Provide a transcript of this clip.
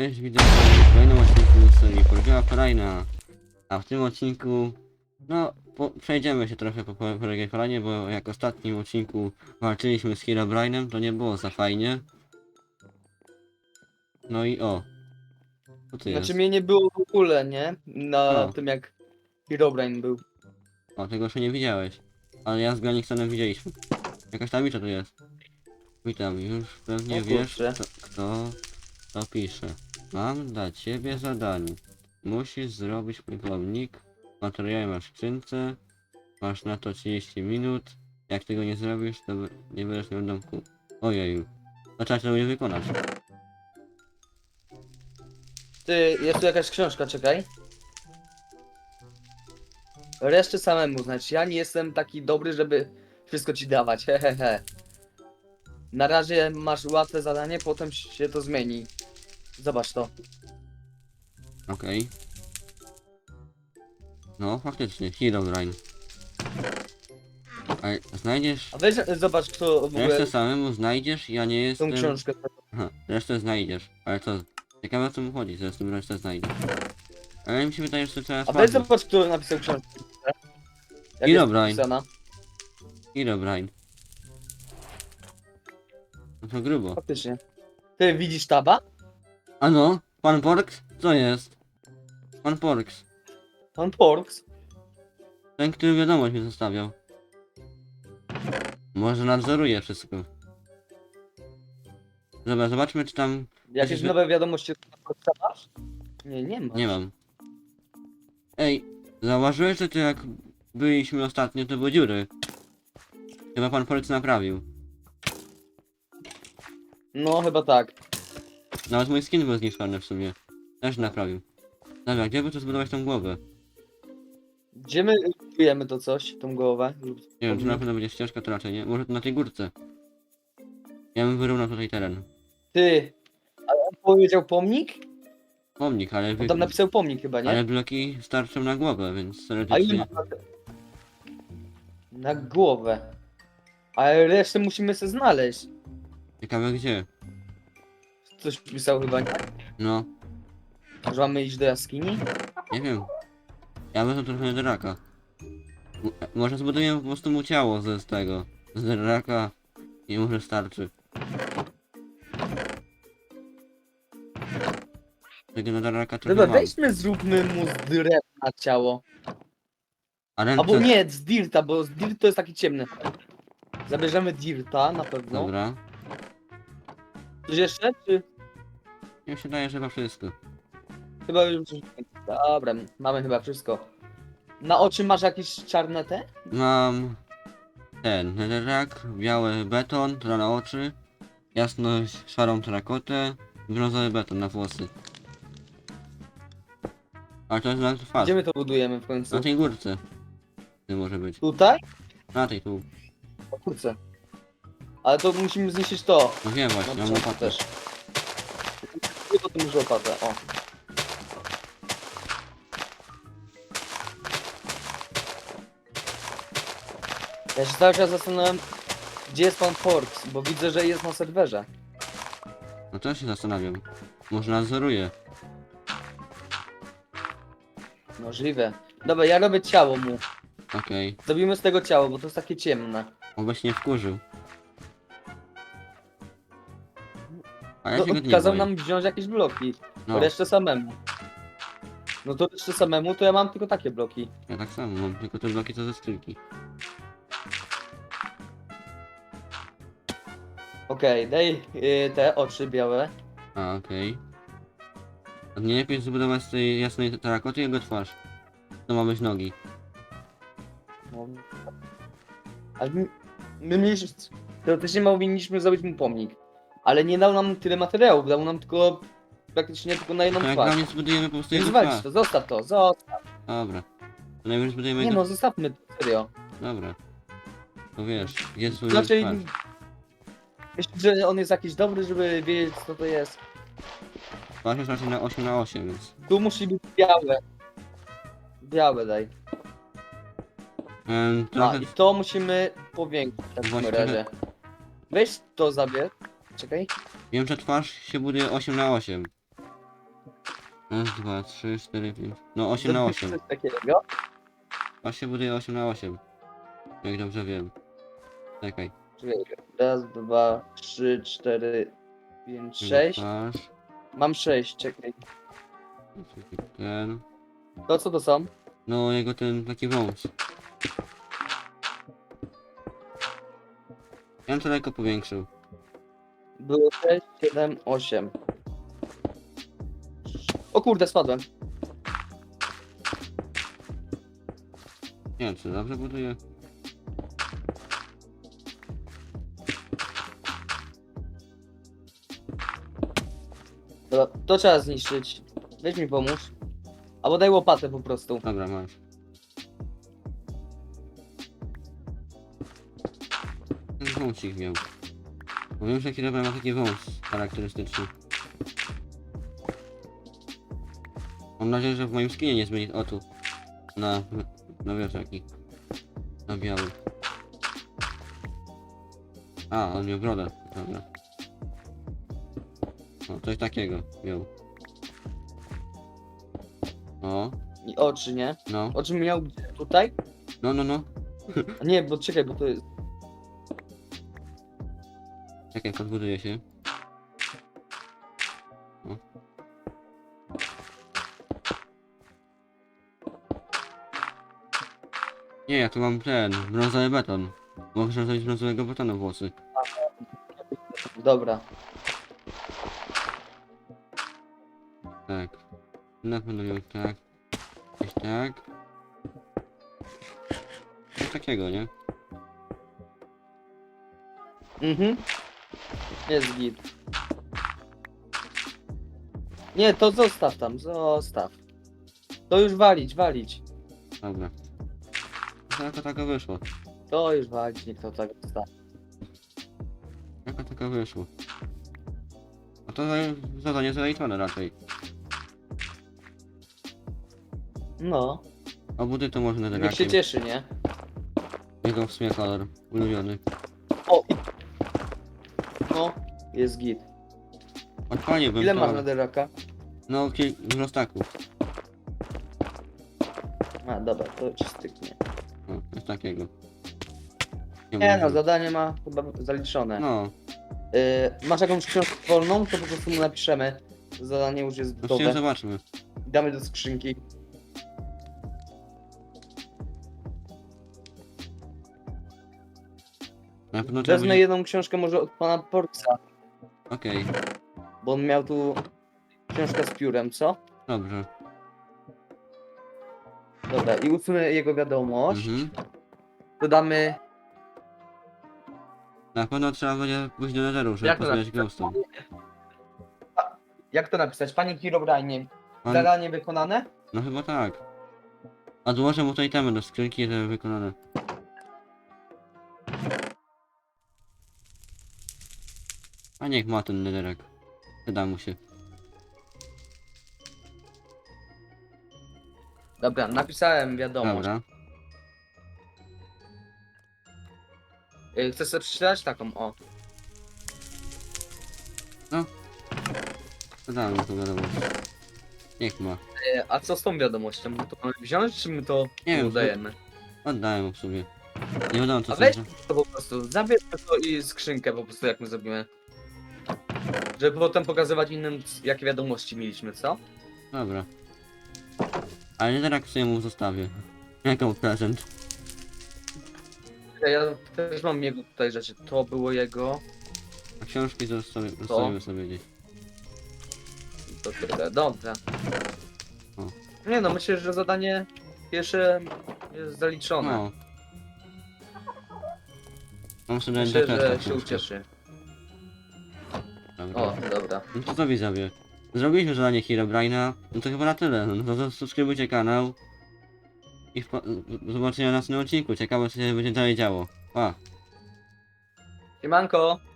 Cześć, witam w kolejnym odcinku serii Kolejna. A w tym odcinku, no, po, przejdziemy się trochę po Pordziałej Kolejnie, bo jak w ostatnim odcinku walczyliśmy z Herobrine'em, to nie było za fajnie. No i o. Co ty jest? Znaczy mnie nie było w ogóle, nie? Na O. tym jak Herobrine był. O, tego jeszcze nie widziałeś. Ale ja z Graniksonem widzieliśmy. Jakaś tablica tu jest. Witam, już pewnie O wiesz, kurczę. kto, kto to pisze. Mam dla ciebie zadanie. Musisz zrobić mój pomnik. Materiały masz w skrzynce. Masz na to 30 minut. Jak tego nie zrobisz, to nie będziesz miał domku. Ojeju. To trzeba to będzie wykonać. Ty, jest tu jakaś książka, czekaj. Resztę samemu, znaczy ja nie jestem taki dobry, żeby wszystko ci dawać, hehehe. Na razie masz łatwe zadanie, potem się to zmieni. Zobacz to. Okej. No, faktycznie, Herobrine. Ale znajdziesz... A weź zobacz kto w ogóle Resztę samemu znajdziesz, ja nie tą jestem... książkę. Aha, resztę znajdziesz. Ale co? Ciekawe o co mu chodzi, że z tym resztę znajdziesz. Ale mi się wydaje, że to trzeba A weź zobacz kto napisał książkę. Jak Herobrine. jest napisana. Herobrine. No to grubo. Faktycznie. Ty widzisz taba? Ano? Pan Porks? Co jest? Pan Porks. Pan Porks. Ten, który wiadomość mi zostawiał. Może nadzoruje wszystko. Dobra, zobaczmy czy tam... Jakieś nowe wiadomości masz? Nie, nie ma. Nie mam. Ej, zauważyłeś, że to jak byliśmy ostatnio, to były dziury. Chyba pan Porks naprawił. No chyba tak. Nawet mój skin był zniszczony w sumie. Też naprawił. Dobra, gdzie by tu zbudować tą głowę? Gdzie my budujemy to coś, tą głowę? Nie wiem, czy na pewno będzie ścieżka, to raczej nie. Może na tej górce. Ja bym wyrównał tutaj teren. Ty, ale on powiedział pomnik? Pomnik, ale, wy... Tam napisał pomnik chyba, nie? ale bloki starczą na głowę, więc A ile teoretycznie... ma na głowę. Ale resztę musimy sobie znaleźć. Ciekawe gdzie. Coś pisał chyba, nie? No, Że mamy iść do jaskini? nie wiem. Ja bym to trochę do raka. M- może zbudujemy po prostu mu ciało ze z tego. Z raka i może starczy. Tego na raka trochę Dobra, mam. weźmy zróbmy mu z drewna ciało. A ręce... Albo nie, z dirta, bo z dirt to jest taki ciemny. Zabierzemy dirta na pewno. Dobra. Coś jeszcze? Czy Mi się daje, że chyba wszystko. chyba już... Dobra, mamy chyba wszystko. Na oczy masz jakieś czarne te? Mam ten netherrack, biały beton, to na oczy, jasność szarą terakotę, brązowy beton na włosy. Ale to jest na twarz. Gdzie my to budujemy w końcu? Na tej górce. Nie może być. Tutaj? Na tej tu. O kurczę. Ale to musimy zniszczyć to. No wiem właśnie, mam początku łopatę. też. I potem już o. Ja się cały czas zastanawiam, gdzie jest pan Forks, bo widzę, że jest na serwerze. No to się zastanawiam. Może nadzoruje. Możliwe. Dobra, ja robię ciało mu. Okej. Zrobimy z tego ciało, bo to jest takie ciemne. Oby się nie wkurzył. A ja To się go nie kazał boję. nam wziąć jakieś bloki. No, Resztę samemu. No to resztę samemu, to ja mam tylko takie bloki. ja tak samo mam, tylko te bloki to ze skrzynki. Okej, daj y, te oczy białe. A, okej. A nie lepiej zbudować z tej jasnej terakoty jego twarz. To ma być nogi. No. Ale my, my mieliśmy, teoretycznie powinniśmy zrobić mu pomnik. Ale nie dał nam tyle materiałów, dał nam tylko praktycznie tylko na jedną To jak dla twarz. mnie zbudujemy po prostu Więc jego walić twarz. to, zostaw to, zostaw. Dobra. To najwyżej zbudujemy Nie jego... no, zostawmy to, serio. Dobra. To wiesz, gdzie swój Znaczy, twarz. myślę, że on jest jakiś dobry, żeby wiedzieć co to jest. Twarz jest raczej na 8 na 8, więc... Tu musi być białe. Białe daj. Em, A, trochę... i to musimy powiększyć w takim Właśnie razie. Weź to zabierz. Czekaj. Wiem, że twarz się buduje 8 na 8. Raz, dwa, trzy, cztery, pięć. No 8 na 8. Coś takiego. Właśnie buduje 8 na 8. Jak dobrze wiem. Czekaj. Czekaj, Raz, dwa, trzy, cztery, pięć, sześć. Twarz, Mam sześć, czekaj. ten. To co to są? No jego ten taki wąs. Ja bym to lekko powiększył. Było sześć, siedem, osiem. O kurde, spadłem. Nie wiem czy dobrze buduje. Dobra, to trzeba zniszczyć. Weź mi pomóż. Albo daj łopatę po prostu. Dobra, masz. Wąsik miał. Że Kirobra ma taki wąs charakterystyczny. Mam nadzieję, że w moim skinie nie zmieni... O tu. Na... Na wiatraki. Na biały. A, on miał brodę. Dobra. O, coś takiego miał. O, I oczy, nie? no. Oczy miał tutaj? No, no, no. A nie, bo czekaj, bo to jest... Czekaj, podbuduję się. O. Nie, ja tu mam ten, brązowy beton. Można zrobić brązowego betonu włosy. Dobra. Tak. Na pewno miał tak. Gdzieś tak. Coś takiego, nie? Mhm. Jest git. Nie, to zostaw tam, zostaw. To już walić, walić. Dobra. Jaka taka wyszło? To już walić, niech to tak zostawi. Jaka taka wyszło? A to za- zadanie zaliczone raczej. No, A budy to może na niech się cieszy, nie? Jego w sumie kolor ulubiony. Jest git. Odpaliłbym bym Ile to. masz na deraka? No, kil... dużo staków. A, dobra, to ci styknie. O, coś takiego. Nie no, zadanie ma chyba zaliczone. No, Y, masz jakąś książkę wolną, to po prostu mu napiszemy. Zadanie już jest no się gotowe. zobaczmy. Damy do skrzynki. Na pewno trzeba Wezmę będzie... jedną książkę może od pana Porksa, Okej, bo on miał tu książkę z piórem, co? dobrze. Dobra, i usunę jego wiadomość. Mhm. Dodamy... Na pewno trzeba będzie pójść do netheru, żeby Jak to pozbierać glowstone. Jak to napisać? Panie Herobrine, Pan... zadanie wykonane? No chyba tak. Odłożę mu tutaj temy do skrzynki, żeby wykonane. A niech ma ten netherek. Przyda mu się. Dobra, napisałem wiadomość. Dobra. Y, Chcesz sobie przeczytać taką, o. Przydałem mu to wiadomość. Niech ma. Y, A co z tą wiadomością? My to mamy wziąć, czy my to Nie wiem, udajemy? Oddałem mu w sumie. Nie wiadomo co A to weź to po prostu, zabierzmy to i skrzynkę po prostu jak my zrobimy. Żeby potem pokazywać innym, jakie wiadomości mieliśmy, co? Dobra. Ale netherek sobie mu zostawię. Jako prezent. Ja też mam jego tutaj rzeczy. To było jego. A książki zostawi- zostawimy sobie gdzieś. To tyle. Dobra. O. Nie no, myślę, że zadanie pierwsze jest zaliczone. No. Mam sobie myślę, że się ucieszy. O, dobra. No to co widzowie? Zrobiliśmy zadanie Herobrine'a, no to chyba na tyle. No to zasubskrybujcie kanał. I do zobaczenia na następnym odcinku. Ciekawe co się będzie dalej działo. Pa! Siemanko!